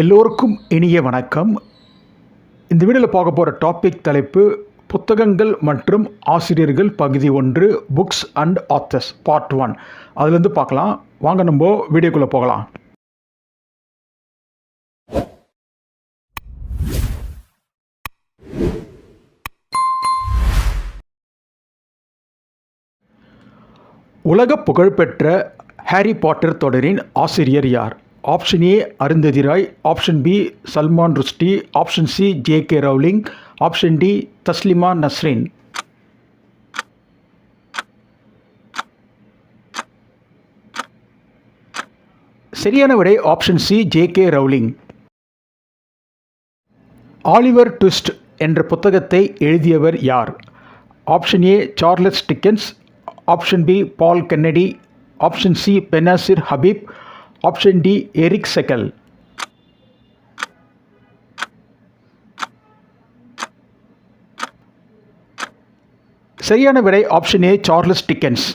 எல்லோருக்கும் இனிய வணக்கம். இந்த வீடியோவில் பார்க்க போகிற டாபிக் தலைப்பு புத்தகங்கள் மற்றும் ஆசிரியர்கள் பகுதி ஒன்று books and authors part one அதுலேருந்து பார்க்கலாம். வாங்க நம்ம வீடியோக்குள்ளே போகலாம். உலக புகழ்பெற்ற ஹாரி பாட்டர் தொடரின் ஆசிரியர் யார்? Option A Arundhati Roy option B Salman Rushdie. Option C J K Rowling. Option D Taslima Nasrin. சரியான விடை option C J K Rowling. Oliver Twist என்ற புத்தகத்தை எழுதியவர் யார்? Option A Charles Dickens. Option B Paul Kennedy. Option C Benazir Habib. Option D Erich Segal சரியான விடை option A Charles Dickens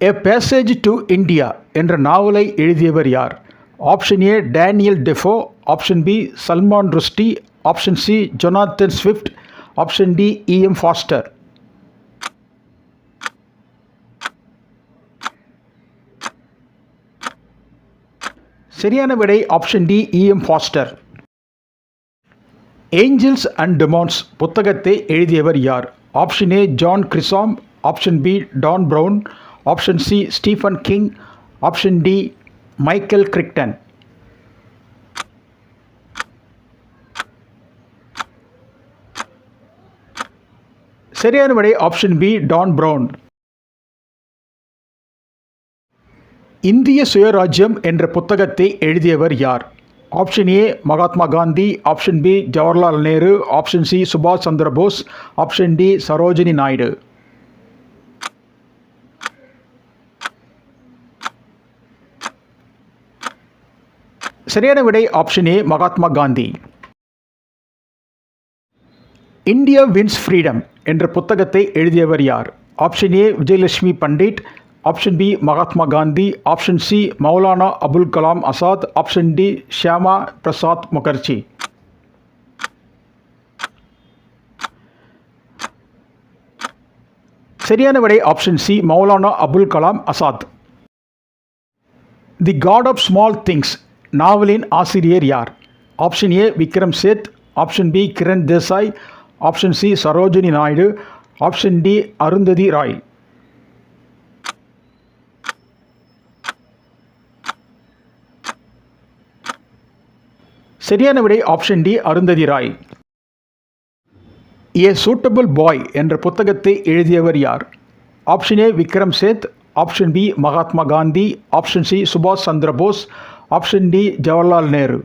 a passage to India என்ற நாவலை எழுதியவர் யார்? Option A Daniel Defoe option B Salman Rushdie option C Jonathan Swift option D E M Forster சரியான விடை option D E M Forster Angels and Demons புத்தகத்தை எழுதியவர் யார்? Option A John Grisham option B Dan Brown option C Stephen King option D Michael Crichton சரியான விடை option B Dan brown இந்திய சுயராஜ்யம் என்ற புத்தகத்தை எழுதியவர் யார்? Option A Mahatma Gandhi option B Jawaharlal Nehru option C சுபாஷ் சந்திர போஸ் ஆப்ஷன் டி சரோஜினி நாயுடு. சரியான விடை option A Mahatma Gandhi. India wins freedom என்ற புத்தகத்தை எழுதியவர் யார்? Option A Vijayalakshmi Pandit option B Mahatma Gandhi option C Maulana Abul Kalam Azad option D Shyama Prasad Mukherjee சரியான விடை option C Maulana Abul Kalam Azad the god of small things நாவலின் ஆசிரியர் யார் option A Vikram Seth option B Kiran Desai option C Sarojini Naidu option D Arundhati Roy சரியான விடை option D Arundhati Roy. A suitable boy என்ற புத்தகத்தை எழுதியவர் யார்? Option A Vikram Seth. Option B Mahatma Gandhi. Option C சுபாஷ் Chandra Bose. Option D Jawaharlal Nehru.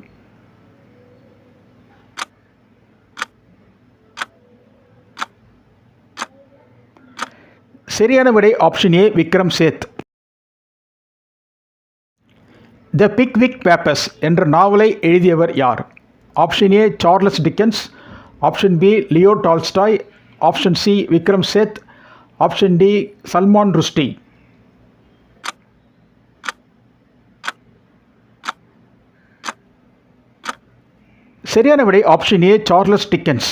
சரியான விடை option A Vikram Seth. The Pickwick papers என்ற நாவலை எழுதியவர் யார்? Option A Charles Dickens option B Leo Tolstoy option C Vikram Seth option D Salman Rushdie சரியான விடை option A Charles Dickens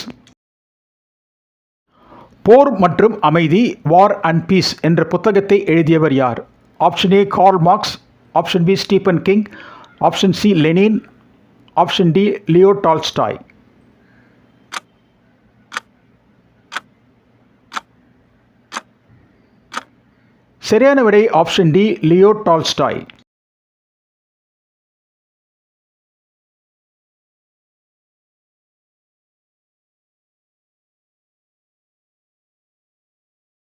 போர் மற்றும் அமைதி வார் அண்ட் பீஸ் என்ற புத்தகத்தை எழுதியவர் யார்? Option A Karl Marx option B Stephen King option C Lenin option D Leo Tolstoy சரியான விடை ஆப்ஷன் டி லியோ டால்ஸ்டாய்